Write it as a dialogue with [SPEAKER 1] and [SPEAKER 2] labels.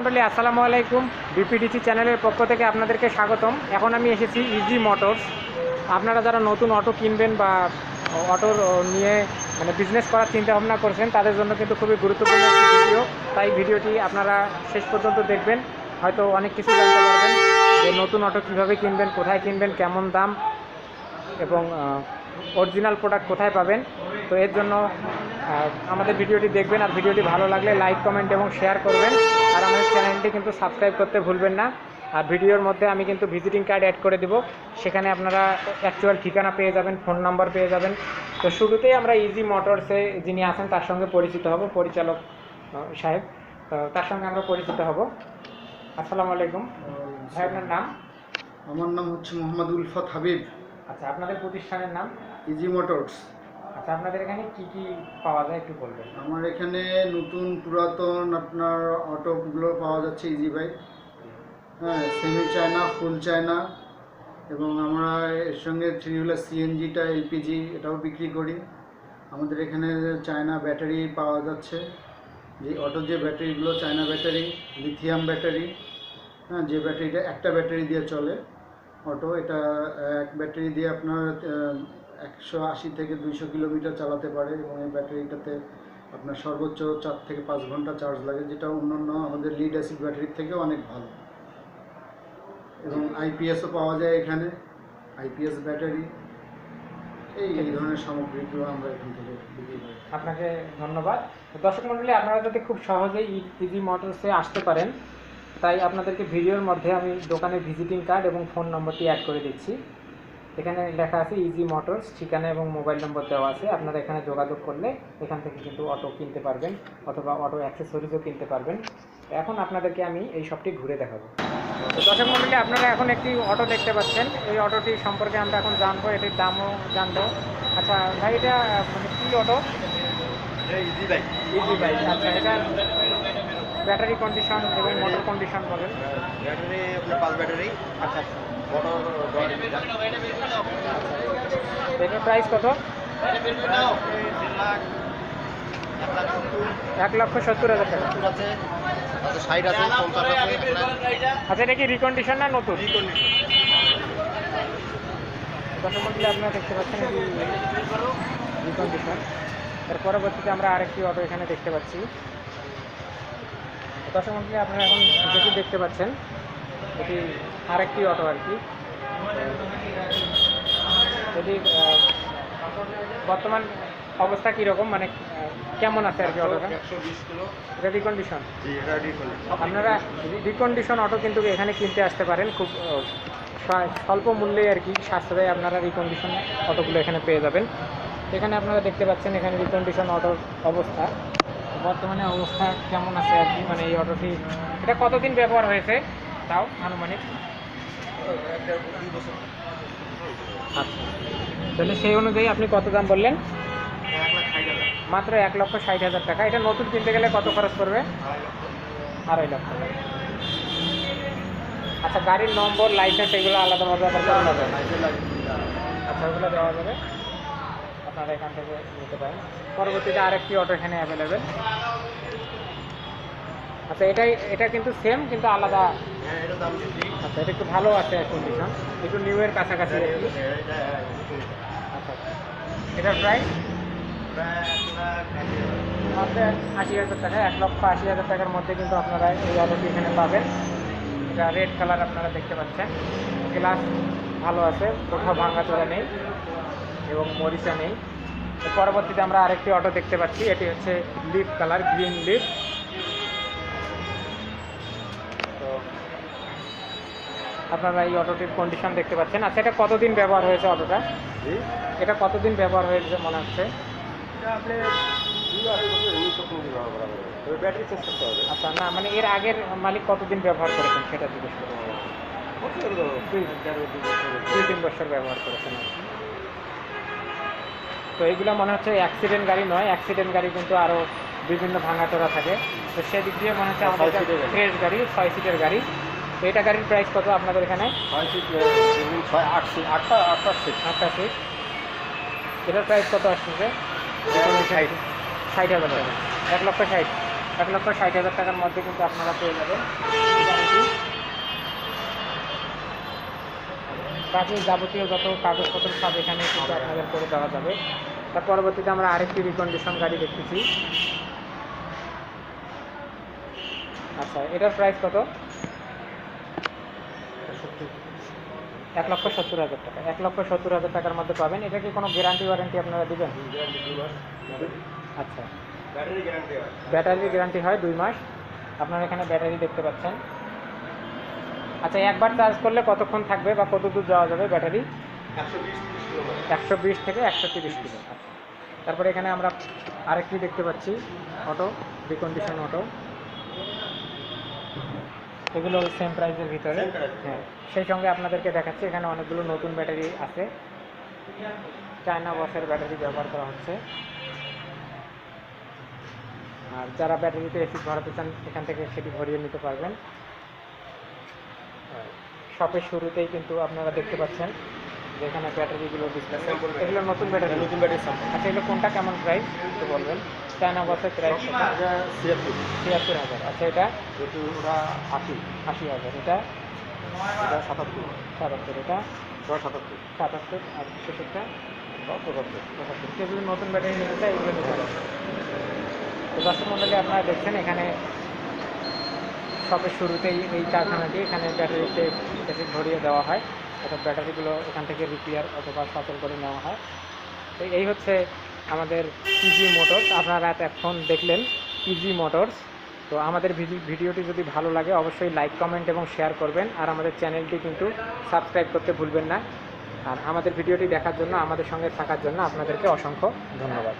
[SPEAKER 1] মণ্ডলী, আসসালামু আলাইকুম। বিপিডিসি চ্যানেলের পক্ষ থেকে আপনাদেরকে স্বাগতম। এখন আমি এসেছি ইজি মোটরস আপনারা যারা নতুন অটো কিনবেন বা অটোর নিয়ে মানে বিজনেস করার চিন্তা ভাবনা করছেন, তাদের জন্য কিন্তু খুবই গুরুত্বপূর্ণ একটি ভিডিও তাই ভিডিওটি আপনারা শেষ পর্যন্ত দেখবেন। হয়তো অনেক কিছু জানতে পারবেন যে নতুন অটো কীভাবে কিনবেন, কোথায় কিনবেন, কেমন দাম এবং অরিজিনাল প্রোডাক্ট কোথায় পাবেন। তো এর জন্য আমাদের ভিডিওটি দেখবেন আর ভিডিওটি ভালো লাগলে লাইক কমেন্ট এবং শেয়ার করবেন। আর আমাদের চ্যানেলটি কিন্তু সাবস্ক্রাইব করতে ভুলবেন না। আর ভিডিওর মধ্যে আমি কিন্তু ভিজিটিং কার্ড অ্যাড করে দেবো। সেখানে আপনারা অ্যাকচুয়াল ঠিকানা পেয়ে যাবেন ফোন নাম্বার পেয়ে যাবেন। তো শুরুতেই আমরা ইজি মোটরসে যিনি আছেন তার সঙ্গে পরিচিত হব পরিচালক সাহেব। তো তার সঙ্গে আমরা পরিচিত হব। আসসালামু আলাইকুম। ভাই আপনার নাম?
[SPEAKER 2] আমার নাম হচ্ছে মোহাম্মদ উলফত হাবিব।
[SPEAKER 1] আচ্ছা আপনাদের প্রতিষ্ঠানের নাম?
[SPEAKER 2] ইজি মোটরস
[SPEAKER 1] আচ্ছা আপনাদের এখানে কি কি পাওয়া যায় একটু বলবেন?
[SPEAKER 2] আমার এখানে নতুন পুরাতন আপনার অটোগুলো পাওয়া যাচ্ছে ইজি বাইক হ্যাঁ সেমি চায়না ফুল চায়না এবং আমরা এর সঙ্গে থ্রি হুইলার সিএনজিটা এলপিজি এটাও বিক্রি করি। আমাদের এখানে চায়না ব্যাটারি পাওয়া যাচ্ছে। যে অটো যে ব্যাটারিগুলো চায়না ব্যাটারি লিথিয়াম ব্যাটারি হ্যাঁ যে ব্যাটারিটা একটা ব্যাটারি দিয়ে চলে, অটো। এটা এক ব্যাটারি দিয়ে আপনার একশো আশি থেকে দুইশো কিলোমিটার চালাতে পারে এবং এই ব্যাটারিটাতে আপনার সর্বোচ্চ চার থেকে পাঁচ ঘণ্টা চার্জ লাগে যেটা অন্যান্য আমাদের লিড অ্যাসিড ব্যাটারির থেকে অনেক ভালো। এবং আইপিএসও পাওয়া যায় এখানে আইপিএস ব্যাটারি এই এই ধরনের সামগ্রীগুলো আমরা এখান থেকে বিক্রি করি।
[SPEAKER 1] আপনাকে ধন্যবাদ। দর্শক মণ্ডলী আপনারা যাতে খুব সহজেই ইজি মোটরসে আসতে পারেন তাই আপনাদেরকে ভিডিওর মধ্যে আমি দোকানে ভিজিটিং কার্ড এবং ফোন নম্বরটি অ্যাড করে দিচ্ছি। এখানে লেখা আছে ইজি মোটরস ঠিকানা এবং মোবাইল নম্বর দেওয়া আছে। আপনারা এখানে যোগাযোগ করলে এখান থেকে কিন্তু অটো কিনতে পারবেন অথবা অটো অ্যাক্সেসরিজও কিনতে পারবেন। এখন আপনাদেরকে আমি এই সবটি ঘুরে দেখাবো। তো দর্শক মণ্ডলী আপনারা এখন একটি অটো দেখতে পাচ্ছেন। এই অটোটি সম্পর্কে আমরা এখন জানব এটির দামও জানব। আচ্ছা ভাই এটা মানে কী auto
[SPEAKER 2] easy bike
[SPEAKER 1] easy bike আচ্ছা এটা ব্যাটারি কন্ডিশন এবং মোটর কন্ডিশন বলেন।
[SPEAKER 2] ব্যাটারি আপনার পাঁচ ব্যাটারি
[SPEAKER 1] আচ্ছা আচ্ছা। এটার প্রাইস কত? এক লক্ষ সত্তর হাজার টাকা। আচ্ছা এটা কি রিকন্ডিশন না নতুন? দর্শক মন্ডলী আপনারা দেখতে পাচ্ছেন রিকন্ডিশন এর পরবর্তীতে আমরা আরেকটি অটো এখানে দেখতে পাচ্ছি। দর্শক মন্ডলী, আপনারা এখন যেটি দেখতে পাচ্ছেন, এটি আরেকটি অটো আর কি। আহ, বর্তমান অবস্থা কীরকম? মানে কেমন আছে আর কি অটোটা এটা রিকন্ডিশন আপনারা রিকন্ডিশন অটো কিন্তু এখানে কিনতে আসতে পারেন। খুব স্বল্প মূল্যে আর কি সাশ্রয়ে আপনারা রিকন্ডিশন অটোগুলো এখানে পেয়ে যাবেন। এখানে আপনারা দেখতে পাচ্ছেন এখানে রিকন্ডিশন অটোর অবস্থা। বর্তমানে অবস্থা কেমন আছে আর কি? মানে এই অটোটি এটা কতদিন ব্যবহার হয়েছে? তাও আনুমানিক। আচ্ছা। তাহলে সেই অনুযায়ী আপনি কত দাম বললেন? মাত্র এক লক্ষ ষাট হাজার টাকা। এটা নতুন কিনতে গেলে কত খরচ পড়বে? আড়াই লক্ষ। আচ্ছা গাড়ির নম্বর লাইসেন্স এগুলো আলাদাভাবে আবার করে নেবেন আচ্ছা ওগুলো দেওয়া যাবে। আপনারা এখান থেকে নিতে পারেন। পরবর্তীতে আরেকটি অটো এখানে অ্যাভেলেবেল আচ্ছা এটাই, এটা কিন্তু সেম কিন্তু আলাদা আচ্ছা এটা একটু ভালো আছে কন্ডিশন একটু নিউ এর কাছাকাছি আর
[SPEAKER 2] এটা
[SPEAKER 1] আচ্ছা এটার প্রাইস
[SPEAKER 2] আশি হাজার।
[SPEAKER 1] টাকা এক লক্ষ আশি হাজার টাকার মধ্যে কিন্তু আপনারা এই অটোটি এখানে পাবেন। এটা রেড কালার আপনারা দেখতে পাচ্ছেন। গ্লাস ভালো আছে কোথাও ভাঙা চোরা নেই এবং মরিচা নেই। পরবর্তীতে আমরা আরেকটি অটো দেখতে পাচ্ছি এটি হচ্ছে লিফ কালার গ্রিন লিফ আপনারা এই অটোটির কন্ডিশন দেখতে পাচ্ছেন। আচ্ছা এটা কতদিন ব্যবহার হয়েছে অটোটা এটা কতদিন ব্যবহার হয়েছে মনে হচ্ছে? আচ্ছা না মানে এর আগের মালিক কতদিন ব্যবহার করেছেন সেটা জিজ্ঞেস করব
[SPEAKER 2] দুই
[SPEAKER 1] তিন বছর ব্যবহার করেছেন। তো এইগুলো মনে হচ্ছে অ্যাক্সিডেন্ট গাড়ি নয়। অ্যাক্সিডেন্ট গাড়ি কিন্তু আরও বিভিন্ন ভাঙাচোরা থাকে। তো সেদিক দিয়ে মনে হচ্ছে আমাদের। ফ্রেশ গাড়ি। ছয় সিটের গাড়ি। তো এটা গাড়ির প্রাইস কত আপনাদের এখানে?
[SPEAKER 2] ছয় আট সিট আটটা আটটা সিট
[SPEAKER 1] আটটা সিট এটার প্রাইস কত আসছে
[SPEAKER 2] ষাট।
[SPEAKER 1] হাজার টাকা। এক লক্ষ ষাট। এক লক্ষ ষাট হাজার টাকার মধ্যে কিন্তু আপনারা পেয়ে যাবেন। বাকি যাবতীয় যত কাগজপত্র সব এখানে কিন্তু আপনাদের করে দেওয়া যাবে। তার পরবর্তীতে আমরা আরেকটি রিকন্ডিশন গাড়ি দেখতেছি। আচ্ছা এটার প্রাইস কত? এক লক্ষ সত্তর হাজার টাকা। এক লক্ষ সত্তর হাজার টাকার মধ্যে পাবেন। এটা কি কোনো গ্যারান্টি ওয়ারেন্টি আপনারা দিবেন? আচ্ছা।
[SPEAKER 3] ব্যাটারি গ্যারান্টি হয়।
[SPEAKER 1] হয় দুই মাস। আপনারা এখানে ব্যাটারি দেখতে পাচ্ছেন। আচ্ছা একবার চার্জ করলে কতক্ষণ থাকবে বা কত দূর যাওয়া যাবে ব্যাটারি
[SPEAKER 3] একশো বিশ
[SPEAKER 1] একশো বিশ থেকে একশো তিরিশ কিলো। আচ্ছা। তারপরে এখানে আমরা আরেকটি দেখতে পাচ্ছি। অটো রিকন্ডিশন অটো এগুলো সেম প্রাইসের ভিতরে। হ্যাঁ সেই সঙ্গে আপনাদেরকে দেখাচ্ছি এখানে অনেকগুলো নতুন ব্যাটারি আছে। চায়না বসের ব্যাটারি ব্যবহার করা হচ্ছে। আর যারা ব্যাটারিতে এসিড ভরাতে চান এখান থেকে সেটি ভরিয়ে নিতে পারবেন। শপের শুরুতেই কিন্তু আপনারা দেখতে পাচ্ছেন যে এখানে ব্যাটারিগুলো ডিসপ্লে এগুলো নতুন ব্যাটারি
[SPEAKER 3] নতুন ব্যাটারি
[SPEAKER 1] আচ্ছা এগুলো কোনটা কেমন প্রাইস একটু বলবেন? চায়না বসের প্রাইস
[SPEAKER 3] এটা ছিয়াত্তর।
[SPEAKER 1] ছিয়াত্তর হাজার। আচ্ছা এটা?
[SPEAKER 3] ওটা আশি।
[SPEAKER 1] আশি হাজার। এটা?
[SPEAKER 3] এটা সাতাত্তর।
[SPEAKER 1] সাতাত্তর। এটা?
[SPEAKER 3] সাতাত্তর।
[SPEAKER 1] সাতাত্তর। আর
[SPEAKER 3] পঁচাত্তর।
[SPEAKER 1] পঁচাত্তর। নতুন ব্যাটারি নিতে চাই এগুলো নিতে পারেন তো দর্শক মণ্ডলী আপনারা দেখছেন এখানে শপের শুরুতেই এই কারখানাটি এখানে ব্যাটারিতে ভরিয়ে দেওয়া হয়। অর্থাৎ ব্যাটারিগুলো এখান থেকে রিপেয়ার অথবা সচল করে নেওয়া হয়। তো এই হচ্ছে আমাদের ইজি মোটরস আপনারা এখন দেখলেন ইজি মোটরস তো আমাদের ভিডি- ভিডিওটি যদি ভালো লাগে, অবশ্যই লাইক কমেন্ট এবং শেয়ার করবেন। আর আমাদের চ্যানেলটি কিন্তু সাবস্ক্রাইব করতে ভুলবেন না। আর আমাদের ভিডিওটি দেখার জন্য, আমাদের সঙ্গে থাকার জন্য আপনাদেরকে অসংখ্য ধন্যবাদ।